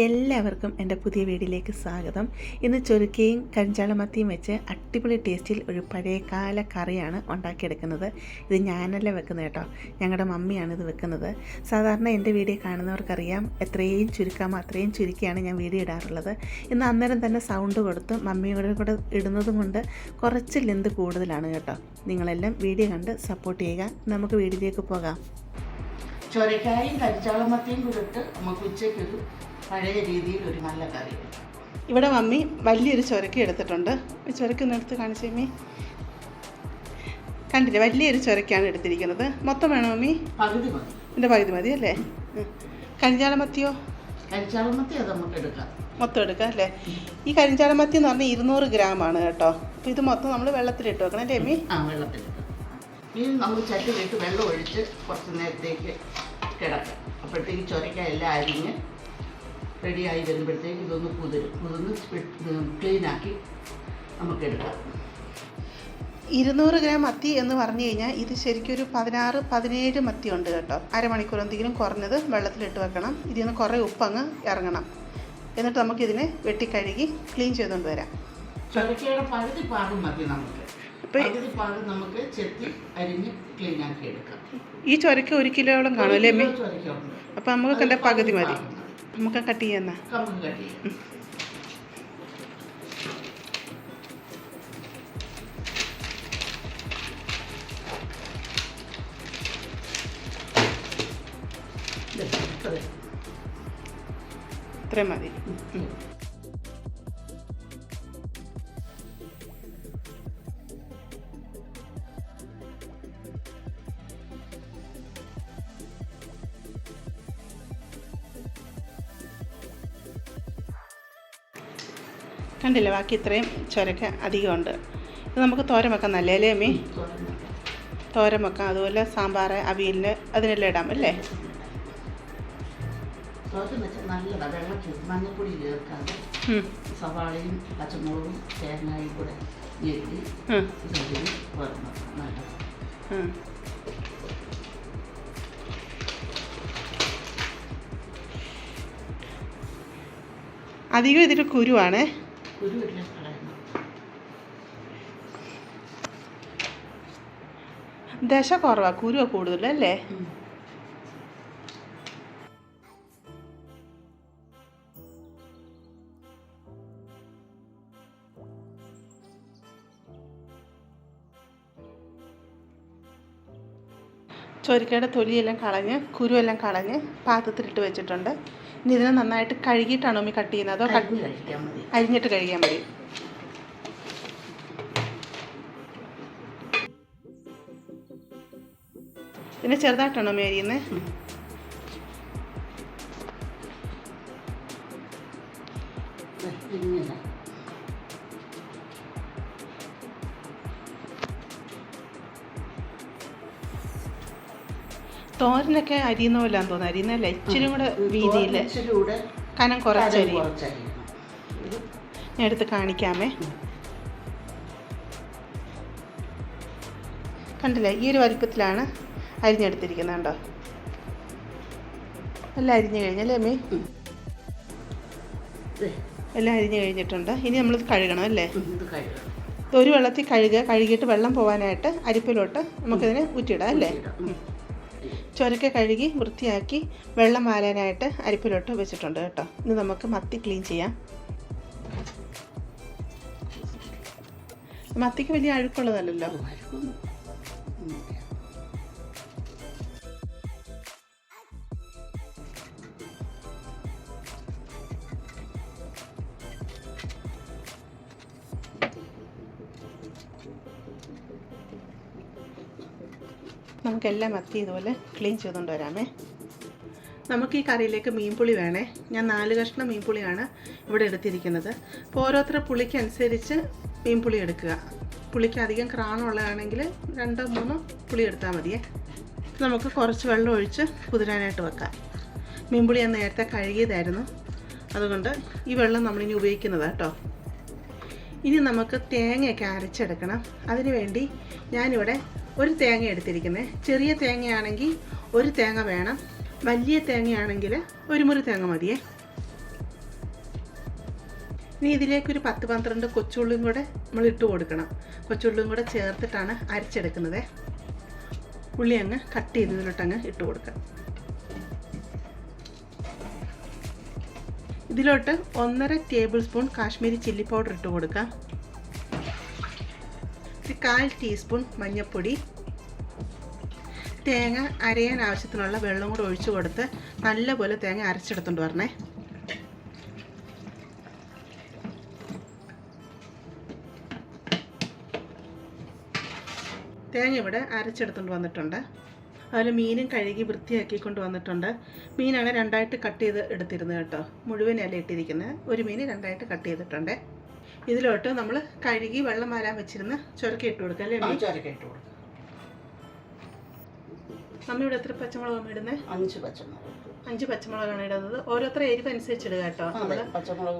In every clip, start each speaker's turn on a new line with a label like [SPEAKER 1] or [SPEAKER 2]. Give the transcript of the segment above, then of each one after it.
[SPEAKER 1] എല്ലാവർക്കും എന്റെ പുതിയ വീഡിയോയിലേക്ക് സ്വാഗതം. ഇന്ന് ചുരുക്കയും കഞ്ചാളമത്തിയും വെച്ച് അടിപൊളി ടേസ്റ്റിൽ ഒരു പഴയകാല കറിയാണ് ഉണ്ടാക്കിയെടുക്കുന്നത്. ഇത് ഞാനല്ല വെക്കുന്നത് കേട്ടോ. ഞങ്ങളുടെ മമ്മിയാണ് ഇത് വെക്കുന്നത്. സാധാരണ എന്റെ വീഡിയോ കാണുന്നവർക്കറിയാം എത്രയും ചുരുക്കാമോ അത്രയും ചുരുക്കിയാണ് ഞാൻ വീഡിയോ ഇടാറുള്ളത്. ഇന്ന് അന്നേരം തന്നെ സൗണ്ട് കൊടുത്ത് മമ്മിയോട് കൂടെ ഇടുന്നതും കൊണ്ട് കുറച്ച് ലെന്ത് കൂടുതലാണ് കേട്ടോ. നിങ്ങളെല്ലാം വീഡിയോ കണ്ട് സപ്പോർട്ട് ചെയ്യുക. നമുക്ക് വീഡിയോയിലേക്ക് പോകാം.
[SPEAKER 2] ചൊരക്കായും കരിച്ചാളമത്തിയും കൂടിട്ട് നമുക്ക് ഉച്ചയ്ക്കൊരു പഴയ രീതിയിൽ ഒരു നല്ല കറി.
[SPEAKER 1] ഇവിടെ മമ്മി വലിയൊരു ചുരക്ക എടുത്തിട്ടുണ്ട്. ഈ ചുരക്ക ഒന്ന് എടുത്ത് കാണിച്ചേ മമ്മി. കണ്ടില്ലേ വലിയൊരു ചുരക്കാണ് എടുത്തിരിക്കുന്നത്. മൊത്തം വേണോ മമ്മി?
[SPEAKER 2] പകുതി മതി.
[SPEAKER 1] എന്റെ പകുതി മതി അല്ലേ? കരിഞ്ചാളമത്തിയോ
[SPEAKER 2] കരിഞ്ചാളമത്തി അത് നമുക്ക് എടുക്കാം?
[SPEAKER 1] മൊത്തം എടുക്കാം അല്ലേ? ഈ കരിഞ്ചാളമത്തി എന്ന് പറഞ്ഞാൽ ഇരുന്നൂറ് ഗ്രാം ആണ് കേട്ടോ. അപ്പോൾ ഇത് മൊത്തം നമ്മൾ വെള്ളത്തിലിട്ട് വെക്കണം അല്ലേ മമ്മി?
[SPEAKER 2] ആ വെള്ളത്തിലിട്ട് നമ്മൾ ചട്ടിലിട്ട് വെള്ളം ഒഴിച്ച് കുറച്ച് നേരത്തേക്ക് കിടക്കാം. അപ്പോഴത്തേക്ക് ചൊരക്ക എല്ലാം അരിഞ്ഞ് റെഡിയായി വരുമ്പോഴത്തേക്ക് ഇതൊന്ന് കുതിരും. കുതിർന്ന് ക്ലീനാക്കി നമുക്ക് എടുക്കാം.
[SPEAKER 1] ഇരുന്നൂറ് ഗ്രാം മത്തി എന്ന് പറഞ്ഞു കഴിഞ്ഞാൽ ഇത് ശരിക്കും ഒരു പതിനാറ് പതിനേഴ് മത്തി ഉണ്ട് കേട്ടോ. അരമണിക്കൂർ എന്തെങ്കിലും കുറഞ്ഞത് വെള്ളത്തിലിട്ട് വെക്കണം. ഇതിൽ നിന്ന് കുറേ ഉപ്പങ്ങ് ഇറങ്ങണം. എന്നിട്ട് നമുക്കിതിനെ വെട്ടിക്കഴുകി ക്ലീൻ ചെയ്തുകൊണ്ട് വരാം.
[SPEAKER 2] ചൊരക്കയുടെ പകുതി മതി നമുക്ക്. പകുതി നമുക്ക് ചെത്തി അരിഞ്ഞ് ക്ലീൻ ആക്കി എടുക്കാം.
[SPEAKER 1] ഈ ചുരക്ക് ഒരു കിലോയോളം കാണും അല്ലേ അമ്മേ?
[SPEAKER 2] ചൊരക്കുണ്ട്
[SPEAKER 1] നമുക്ക് കണ്ട പകുതി മതി. നമുക്ക് കട്ട് ചെയ്യാന്നാ
[SPEAKER 2] നമുക്ക് കട്ട് ചെയ്യാം. ഇത് ഇത്രയും.
[SPEAKER 1] ഇത്രയും മതി. കണ്ടില്ലേ? ബാക്കി ഇത്രയും ചുരക്ക അധികമുണ്ട്. ഇത് നമുക്ക് തോരൻ വെക്കാം നല്ല അല്ലേ അമ്മി?
[SPEAKER 2] തോരം
[SPEAKER 1] തോരൻ വെക്കാം. അതുപോലെ സാമ്പാർ അവിയലിന് അതിനെല്ലാം ഇടാം അല്ലേ?
[SPEAKER 2] ചേർക്കാതെ? സവാളയും പച്ചമുളകും തേങ്ങയും കൂടെ ഇതിൽ വരണം നല്ലത്.
[SPEAKER 1] അധികം ഇതിൽ കുരുവാണേ.
[SPEAKER 2] കുരുവില്ല കളയണം
[SPEAKER 1] ദശ കുറവാ കുരുവാ കൂടുതലല്ലേ. ചൊരിക്കയുടെ തൊലിയെല്ലാം കളഞ്ഞ് കുരുവെല്ലാം കളഞ്ഞ് പാത്രത്തിലിട്ട് വെച്ചിട്ടുണ്ട്. ഇനി ഇതിനെ നന്നായിട്ട് കഴുകിയിട്ടാണോ മീ കട്ട് ചെയ്യുന്നത്? അതോ അരിഞ്ഞിട്ട് കഴുകിയാൽ മതി. പിന്നെ ചെറുതായിട്ടാണോ മീ അരിയുന്നത്
[SPEAKER 2] ഉം.
[SPEAKER 1] തോരനൊക്കെ അരിയുന്ന പോലെയാന്ന് തോന്നുന്നു. അരിയുന്നല്ല ഇച്ചിരി കൂടെ വീതിയിൽ കനം
[SPEAKER 2] കുറച്ചരി
[SPEAKER 1] ഞാൻ എടുത്ത് കാണിക്കാമേ. കണ്ടില്ലേ ഈ ഒരു വലിപ്പത്തിലാണ് അരിഞ്ഞെടുത്തിരിക്കുന്നത് കണ്ടോ? എല്ലാം അരിഞ്ഞു കഴിഞ്ഞല്ലേ അമ്മേ? എല്ലാം അരിഞ്ഞു കഴിഞ്ഞിട്ടുണ്ട്. ഇനി നമ്മൾ കഴുകണം അല്ലേ? ഒരു വെള്ളത്തിൽ കഴുകുക. കഴുകിയിട്ട് വെള്ളം പോകാനായിട്ട് അരിപ്പിലോട്ട് നമുക്കിതിനെ ഊറ്റിയിടാം അല്ലേ. ചുരക്ക കഴുകി വൃത്തിയാക്കി വെള്ളം വാലാനായിട്ട് അരിപ്പിലോട്ട് വെച്ചിട്ടുണ്ട് കേട്ടോ. ഇന്ന് നമുക്ക് മത്തി ക്ലീൻ ചെയ്യാം. മത്തിക്ക് വലിയ അഴുക്കുള്ളതല്ലല്ലോ? നമുക്കെല്ലാം മത്തി ഇതുപോലെ ക്ലീൻ ചെയ്തുകൊണ്ട് വരാമേ. നമുക്ക് ഈ കറിയിലേക്ക് മീൻപുളി വേണേ. ഞാൻ നാല് കഷ്ണം മീൻപുളിയാണ് ഇവിടെ എടുത്തിരിക്കുന്നത്. അപ്പോൾ ഓരോരുത്തരുടെ പുളിക്കനുസരിച്ച് മീൻപുളി എടുക്കുക. പുളിക്ക് അധികം ക്രാണുള്ളതാണെങ്കിൽ രണ്ടോ മൂന്നോ പുളി എടുത്താൽ മതിയേ. നമുക്ക് കുറച്ച് വെള്ളം ഒഴിച്ച് കുതിരാനായിട്ട് വെക്കാം. മീൻപുളി ഞാൻ നേരത്തെ കഴുകിയതായിരുന്നു. അതുകൊണ്ട് ഈ വെള്ളം നമ്മളിനി ഉപയോഗിക്കുന്നതാണ് കേട്ടോ. ഇനി നമുക്ക് തേങ്ങയൊക്കെ അരച്ചെടുക്കണം. അതിനുവേണ്ടി ഞാനിവിടെ ഒരു തേങ്ങ എടുത്തിരിക്കുന്നത്. ചെറിയ തേങ്ങയാണെങ്കിൽ ഒരു തേങ്ങ വേണം. വലിയ തേങ്ങയാണെങ്കിൽ ഒരു മുറി തേങ്ങ മതിയേ. ഇനി ഇതിലേക്ക് ഒരു പത്ത് പന്ത്രണ്ട് കൊച്ചുള്ളിയും കൂടെ നമ്മൾ ഇട്ട് കൊടുക്കണം. കൊച്ചുള്ളിയും കൂടെ ചേർത്തിട്ടാണ് അരച്ചെടുക്കുന്നത്. ഉള്ളി അങ്ങ് കട്ട് ചെയ്ത് ഇതിലോട്ട് അങ്ങ് ഇട്ട് കൊടുക്കാം. ഇതിലോട്ട് ഒന്നര tablespoon Kashmiri chilli powder ഇട്ട് കൊടുക്കാം. കാൽ ടീസ്പൂൺ മഞ്ഞൾപ്പൊടി തേങ്ങ അരയാൻ ആവശ്യത്തിനുള്ള വെള്ളം കൂടെ ഒഴിച്ചു കൊടുത്ത് നല്ലപോലെ തേങ്ങ അരച്ചെടുത്തുകൊണ്ട് വരണേ. തേങ്ങ ഇവിടെ അരച്ചെടുത്തുകൊണ്ട് വന്നിട്ടുണ്ട്. അതുപോലെ മീനും കഴുകി വൃത്തിയാക്കിക്കൊണ്ട് വന്നിട്ടുണ്ട്. മീനാണ് രണ്ടായിട്ട് കട്ട് ചെയ്ത് എടുത്തിരുന്നത് കേട്ടോ. മുഴുവനല്ല ഇട്ടിരിക്കുന്നത് ഒരു മീൻ രണ്ടായിട്ട് കട്ട് ചെയ്തിട്ടുണ്ട്. ഇതിലോട്ട് നമ്മൾ കഴുകി വെള്ളം വരാൻ വെച്ചിരുന്ന് ചുരക്കി ഇട്ട് കൊടുക്കാം അല്ലേ
[SPEAKER 2] ചൊരക്ക ഇട്ട് കൊടുക്കുക
[SPEAKER 1] അമ്മയുടെ എത്ര പച്ചമുളക് അമ്മ ഇടുന്നത്
[SPEAKER 2] അഞ്ച് പച്ചമുളക്
[SPEAKER 1] അഞ്ച് പച്ചമുളകാണ് ഇടുന്നത് ഓരോരുത്തർ എരിവ് അനുസരിച്ച് ഇടുക കേട്ടോ
[SPEAKER 2] പച്ചമുളക്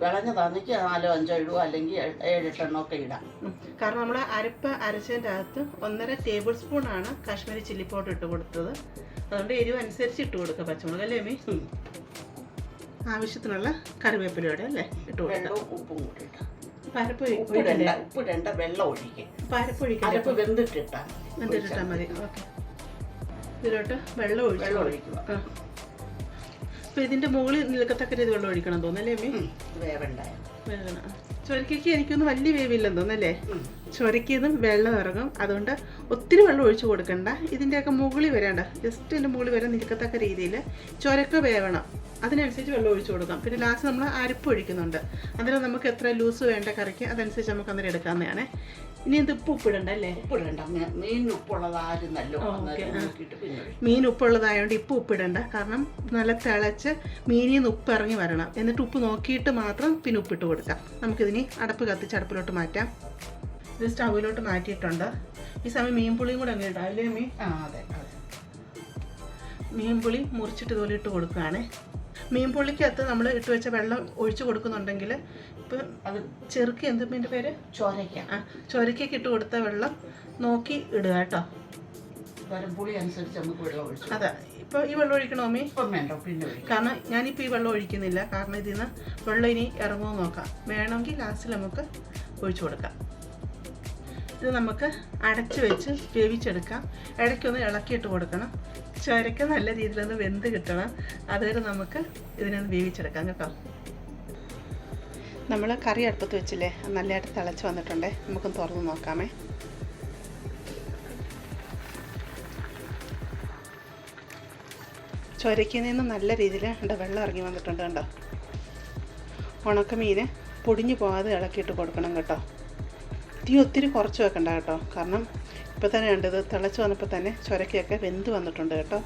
[SPEAKER 2] വിളഞ്ഞതാണെങ്കിൽ നാലോ അഞ്ചോ ഇടുക അല്ലെങ്കിൽ ഏഴെട്ടെണ്ണോ ഒക്കെ ഇടാം.
[SPEAKER 1] കാരണം നമ്മൾ അരപ്പ് അരച്ചതിന്റെ അകത്ത് ഒന്നര ടേബിൾ സ്പൂൺ ആണ് കാശ്മീരി ചില്ലി പൗഡർ ഇട്ട് കൊടുത്തത്. അതുകൊണ്ട് എരിവ് അനുസരിച്ച് ഇട്ട് കൊടുക്കുക പച്ചമുളക് അല്ലേ
[SPEAKER 2] ഉം.
[SPEAKER 1] ആവശ്യത്തിനുള്ള കറിവേപ്പിലയുടെ അല്ലേ? ഇട്ട് കൊടുക്കുക
[SPEAKER 2] ഇതിന്റെ ഉപ്പും കൂടി ഇടാം.
[SPEAKER 1] പരപ്പ്
[SPEAKER 2] ഉപ്പിടണ്ട ഉപ്പിടണ്ട വെള്ളം ഒഴിക്കുക
[SPEAKER 1] പരപ്പൊഴിക്കില്ല
[SPEAKER 2] അരപ്പ് വെന്തിട്ടിട്ടാ
[SPEAKER 1] എന്നിട്ടിട്ടാൽ മതി. ഓക്കെ. ഇതിലോട്ട് വെള്ളം ഒഴിച്ച്
[SPEAKER 2] വെള്ളം ഒഴിക്കുക.
[SPEAKER 1] ഇതിന്റെ മുകളിൽ നിൽക്കത്തക്ക രീതി വെള്ളം ഒഴിക്കണം തോന്നല്ലേ അമ്മേ? വേണം ചൊരക്കയ്ക്ക് എനിക്കൊന്നും വലിയ വേവില്ലെന്ന് തോന്നല്ലേ ചൊരക്കിയതും വെള്ളം ഇറങ്ങും. അതുകൊണ്ട് ഒത്തിരി വെള്ളം ഒഴിച്ചു കൊടുക്കണ്ട. ഇതിന്റെയൊക്കെ മുകളിൽ വരേണ്ട. ജസ്റ്റ് ഇതിന്റെ മുകളിൽ വരെ നിൽക്കത്തക്ക രീതിയിൽ ചൊരക്ക വേവണം. അതിനനുസരിച്ച് വെള്ളം ഒഴിച്ചു കൊടുക്കാം. പിന്നെ ലാസ്റ്റ് നമ്മൾ അരിപ്പ് ഒഴിക്കുന്നുണ്ട്. അന്നേരം നമുക്ക് എത്ര ലൂസ് വേണ്ട കറിക്ക് അതനുസരിച്ച് നമുക്ക് അന്നേരം എടുക്കാവുന്നതാണ്. ഇനി ഇത് ഉപ്പ് ഉപ്പിടണ്ട. അല്ലേ
[SPEAKER 2] ഉപ്പിടണ്ട മീൻ ഉപ്പുള്ളതായിരുന്നല്ലോ.
[SPEAKER 1] മീൻ ഉപ്പുള്ളതായതുകൊണ്ട് ഇപ്പം ഉപ്പിടണ്ട. കാരണം നല്ല തിളച്ച് മീനിൽ നിന്ന് ഉപ്പ് ഇറങ്ങി വരണം. എന്നിട്ട് ഉപ്പ് നോക്കിയിട്ട് മാത്രം പിന്നെ ഉപ്പിട്ട് കൊടുക്കാം. നമുക്കിതിനി അടപ്പ് കത്തിച്ച് അടുപ്പിലോട്ട് മാറ്റാം. ഇത് സ്റ്റൗവിലോട്ട് മാറ്റിയിട്ടുണ്ട്. ഈ സമയം മീൻ പുളിയും കൂടെ അങ്ങ് ഇടാം. അല്ലേ മീൻ
[SPEAKER 2] ആ അതെ അതെ.
[SPEAKER 1] മീൻ പുളി മുറിച്ചിട്ട് ഇതുപോലെ ഇട്ട് കൊടുക്കുകയാണ്. മീൻ പുള്ളിക്കകത്ത് നമ്മൾ ഇട്ട് വെച്ച വെള്ളം ഒഴിച്ചു കൊടുക്കുന്നുണ്ടെങ്കിൽ ഇപ്പം
[SPEAKER 2] അത്
[SPEAKER 1] ചെറുക്കി എന്ത് മീന്റെ പേര്?
[SPEAKER 2] ചോരയ്ക്ക.
[SPEAKER 1] ആ ചോരയ്ക്കൊക്കെ ഇട്ട് കൊടുത്ത വെള്ളം നോക്കി ഇടുക കേട്ടോ.
[SPEAKER 2] അനുസരിച്ച് നമുക്ക് വെള്ളം ഒഴിച്ചു
[SPEAKER 1] അതാ. ഇപ്പോൾ ഈ വെള്ളം ഒഴിക്കണോ മീ
[SPEAKER 2] ഇപ്പം വേണ്ട പിന്നെ ഒഴിക്കാം.
[SPEAKER 1] കാരണം ഞാനിപ്പോൾ ഈ വെള്ളം ഒഴിക്കുന്നില്ല. കാരണം ഇതിൽ നിന്ന് വെള്ളം ഇനി ഇറങ്ങുമോ നോക്കാം. വേണമെങ്കിൽ ലാസ്റ്റിൽ നമുക്ക് ഒഴിച്ചു കൊടുക്കാം. ഇത് നമുക്ക് അടച്ചു വെച്ച് വേവിച്ചെടുക്കാം. ഇടയ്ക്കൊന്ന് ഇളക്കിയിട്ട് കൊടുക്കണം. ചുരക്ക നല്ല രീതിയിൽ ഒന്ന് വെന്ത് കിട്ടണം. അതുവരെ നമുക്ക് ഇതിനൊന്ന് വേവിച്ചെടുക്കാം കേട്ടോ. നമ്മൾ കറി അടുപ്പത്ത് വെച്ചില്ലേ? നല്ലതായിട്ട് തിളച്ച് വന്നിട്ടുണ്ടേ. നമുക്കൊന്ന് തുറന്ന് നോക്കാമേ. ചുരക്കിൽ നിന്ന് നല്ല രീതിയിൽ ഉണ്ട് വെള്ളം ഇറങ്ങി വന്നിട്ടുണ്ട് കണ്ടോ? ഉണക്കമീൻ പൊടിഞ്ഞു പോകാതെ ഇളക്കിയിട്ട് കൊടുക്കണം കേട്ടോ. തീ ഒത്തിരി കുറച്ച് വെക്കണ്ട കേട്ടോ. കാരണം ഇപ്പോൾ തന്നെ ഉണ്ട്. ഇത് തിളച്ച് വന്നപ്പോൾ തന്നെ ചുരക്കയൊക്കെ വെന്ത് വന്നിട്ടുണ്ട് കേട്ടോ.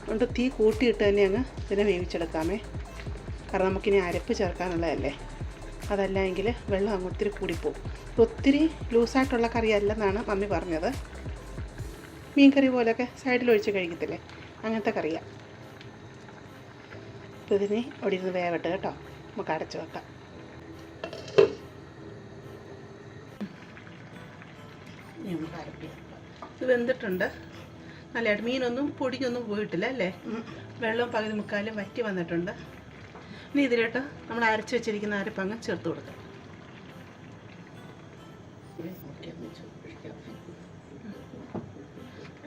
[SPEAKER 1] അതുകൊണ്ട് തീ കൂട്ടിയിട്ട് തന്നെ അങ്ങ് ഇതിനെ വേവിച്ചെടുക്കാമേ. കാരണം നമുക്കിനി അരപ്പ് ചേർക്കാനുള്ളതല്ലേ. അതല്ല എങ്കിൽ വെള്ളം അങ്ങ് ഒത്തിരി കൂടിപ്പോവും. ഒത്തിരി ലൂസായിട്ടുള്ള കറി അല്ലെന്നാണ് മമ്മി പറഞ്ഞത്. മീൻ കറി പോലെയൊക്കെ സൈഡിൽ ഒഴിച്ച് കഴിക്കത്തില്ലേ? അങ്ങനത്തെ കറിയാണ് അപ്പോൾ ഇതിന് അവിടെ ഇരുന്ന് വേവട്ടെ കേട്ടോ. നമുക്ക് അടച്ച് വെക്കാം.
[SPEAKER 2] ഇനി നമുക്ക് അരപ്പിക്കാം
[SPEAKER 1] ഇത് വെന്തിട്ടുണ്ട്. നല്ലതായിട്ട് മീനൊന്നും പൊടിഞ്ഞൊന്നും പോയിട്ടില്ല അല്ലേ. വെള്ളം പകുതി മുക്കാലും വറ്റി വന്നിട്ടുണ്ട്. ഇനി ഇതിലോട്ട് നമ്മൾ അരച്ച് വെച്ചിരിക്കുന്ന അരപ്പങ്ങ് ചേർത്ത് കൊടുക്കാം.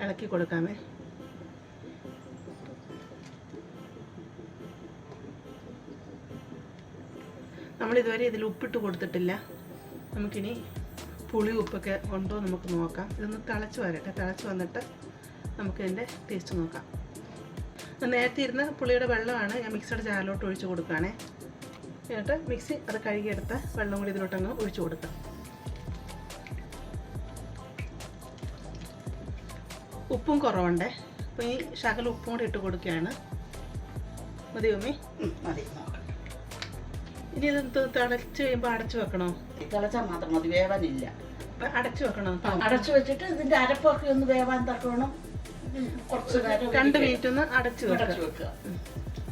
[SPEAKER 1] ഇളക്കി കൊടുക്കാമേ. നമ്മളിതുവരെ ഇതിൽ ഉപ്പിട്ട് കൊടുത്തിട്ടില്ല. നമുക്കിനി പുളി ഉപ്പൊക്കെ ഉണ്ടോ നമുക്ക് നോക്കാം. ഇതൊന്ന് തിളച്ച് വരട്ടെ. തിളച്ച് വന്നിട്ട് നമുക്കിതിന്റെ ടേസ്റ്റ് നോക്കാം. നേരത്തെ ഇരുന്ന പുളിയുടെ വെള്ളമാണ് ഞാൻ മിക്സിയുടെ ജാറിലോട്ട് ഒഴിച്ചു കൊടുക്കുകയാണേ. എന്നിട്ട് മിക്സി അത് കഴുകിയെടുത്ത വെള്ളം കൂടി ഇതിലോട്ടങ്ങ് ഒഴിച്ചു കൊടുക്കാം. ഉപ്പും കുറവുണ്ടേ. അപ്പോൾ ഈ ശകല ഉപ്പും കൂടി ഇട്ട് കൊടുക്കുകയാണ്. മതി ഉമ്മി.
[SPEAKER 2] മതി. നോക്കട്ടെ
[SPEAKER 1] ഇനി ഇത് തിളച്ച് കഴിയുമ്പോൾ അടച്ചു വെക്കണോ?
[SPEAKER 2] തിളച്ചാൽ മാത്രം മതി വേവാനില്ല.
[SPEAKER 1] അടച്ചു വെക്കണോ?
[SPEAKER 2] അടച്ചു വെച്ചിട്ട് ഇതിന്റെ അരപ്പൊക്കെ ഒന്ന് വേവാൻ തക്കവണ്ണം കുറച്ച് നേരം
[SPEAKER 1] രണ്ട് മിനിറ്റ് ഒന്ന് അടച്ചു വെക്കാം
[SPEAKER 2] വെക്കുക.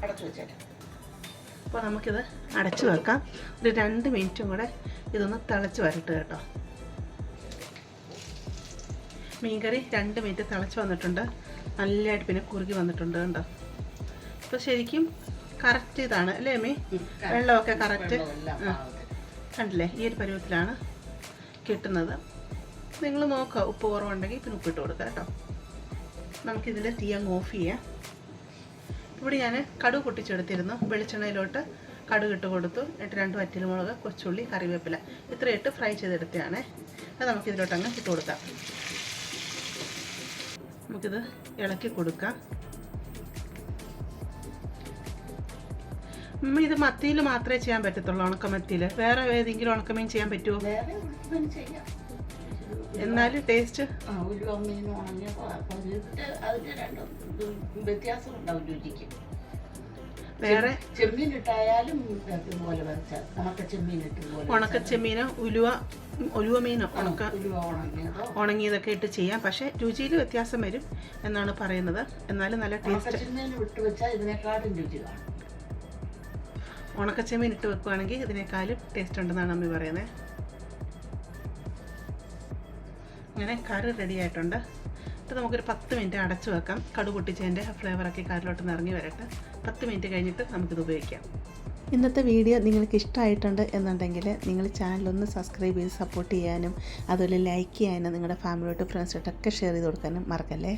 [SPEAKER 2] അടച്ചു വെച്ചേക്കാം.
[SPEAKER 1] അപ്പോൾ നമുക്കിത് അടച്ചു വെക്കാം. ഒരു രണ്ട് മിനിറ്റും കൂടെ ഇതൊന്ന് തിളച്ച് വരട്ടെ കേട്ടോ. മീൻകറി രണ്ട് മിനിറ്റ് തിളച്ച് വന്നിട്ടുണ്ട്. നല്ലതായിട്ട് പിന്നെ കുറുകി വന്നിട്ടുണ്ട് കേട്ടോ അപ്പോൾ ശരിക്കും കറക്റ്റ് ഇതാണ് അല്ലേ അമ്മി?
[SPEAKER 2] ഉം.
[SPEAKER 1] വെള്ളമൊക്കെ കറക്റ്റ്. കണ്ടില്ലേ ഈ ഒരു പരുവത്തിലാണ് കിട്ടുന്നത്. നിങ്ങൾ നോക്കുക ഉപ്പ് കുറവുണ്ടെങ്കിൽ പിന്നെ ഉപ്പിട്ട് കൊടുക്കുക കേട്ടോ. നമുക്കിതിന്റെ തീ അങ്ങ് ഓഫ് ചെയ്യാം. ഇവിടെ ഞാൻ കടുക് പൊട്ടിച്ചെടുത്തിരുന്നു. വെളിച്ചെണ്ണയിലോട്ട് കടുക് ഇട്ട് കൊടുത്തു. എന്നിട്ട് രണ്ട് വറ്റൽമുളക് കൊച്ചുള്ളി കറിവേപ്പില ഇത്ര ഇട്ട് ഫ്രൈ ചെയ്തെടുത്തതാണേ. അത് നമുക്കിതിലോട്ടങ്ങ് ഇട്ട് കൊടുക്കാം. നമുക്കിത് ഇളക്കി കൊടുക്കാം. ഇത് മത്തിയിൽ മാത്രമേ ചെയ്യാൻ പറ്റത്തുള്ളൂ ഉണക്കമത്തിയിൽ. വേറെ ഏതെങ്കിലും ഉണക്കമീൻ ചെയ്യാൻ പറ്റുമോ എന്നാലും ടേസ്റ്റ് വേറെ?
[SPEAKER 2] ചെമ്മീൻ ഇട്ടായാലും ഉണക്ക ചെമ്മീൻ ഇട്ട് പോലെ
[SPEAKER 1] ഉണക്ക ചെമ്മീനോ ഉലുവ ഉലുവ മീനോ ഉണക്ക ഉണങ്ങിയതൊക്കെ ഇട്ട് ചെയ്യാം. പക്ഷെ രുചിയിൽ വ്യത്യാസം വരും എന്നാണ് പറയുന്നത്. എന്നാലും നല്ല ടേസ്റ്റ്
[SPEAKER 2] ചെമ്മീൻ വിട്ട് വെച്ചാൽ ഇതിനെക്കാട്ടും രുചി കാണും.
[SPEAKER 1] ഉണക്കച്ചെമ്മീൻ ഇട്ട് വെക്കുവാണെങ്കിൽ ഇതിനേക്കാളും ടേസ്റ്റ് ഉണ്ടെന്നാണ് അമ്മി പറയുന്നത് അങ്ങനെ കറി റെഡി ആയിട്ടുണ്ട്. ഇത് നമുക്കൊരു പത്ത് മിനിറ്റ് അടച്ചു വെക്കാം. കടു പൊട്ടിച്ചതിന്റെ ഫ്ലേവറൊക്കെ കറിലോട്ട് ഇറങ്ങി വരട്ടെ. പത്ത് മിനിറ്റ് കഴിഞ്ഞിട്ട് നമുക്കിത് ഉപയോഗിക്കാം. ഇന്നത്തെ വീഡിയോ നിങ്ങൾക്ക് ഇഷ്ടമായിട്ടുണ്ട് എന്നുണ്ടെങ്കിൽ നിങ്ങൾ ചാനലൊന്ന് സബ്സ്ക്രൈബ് ചെയ്ത് സപ്പോർട്ട് ചെയ്യാനും അതുപോലെ ലൈക്ക് ചെയ്യാനും നിങ്ങളുടെ ഫാമിലിയോട്ട് ഫ്രണ്ട്സോട്ടൊക്കെ ഷെയർ ചെയ്ത് കൊടുക്കാനും മറക്കല്ലേ?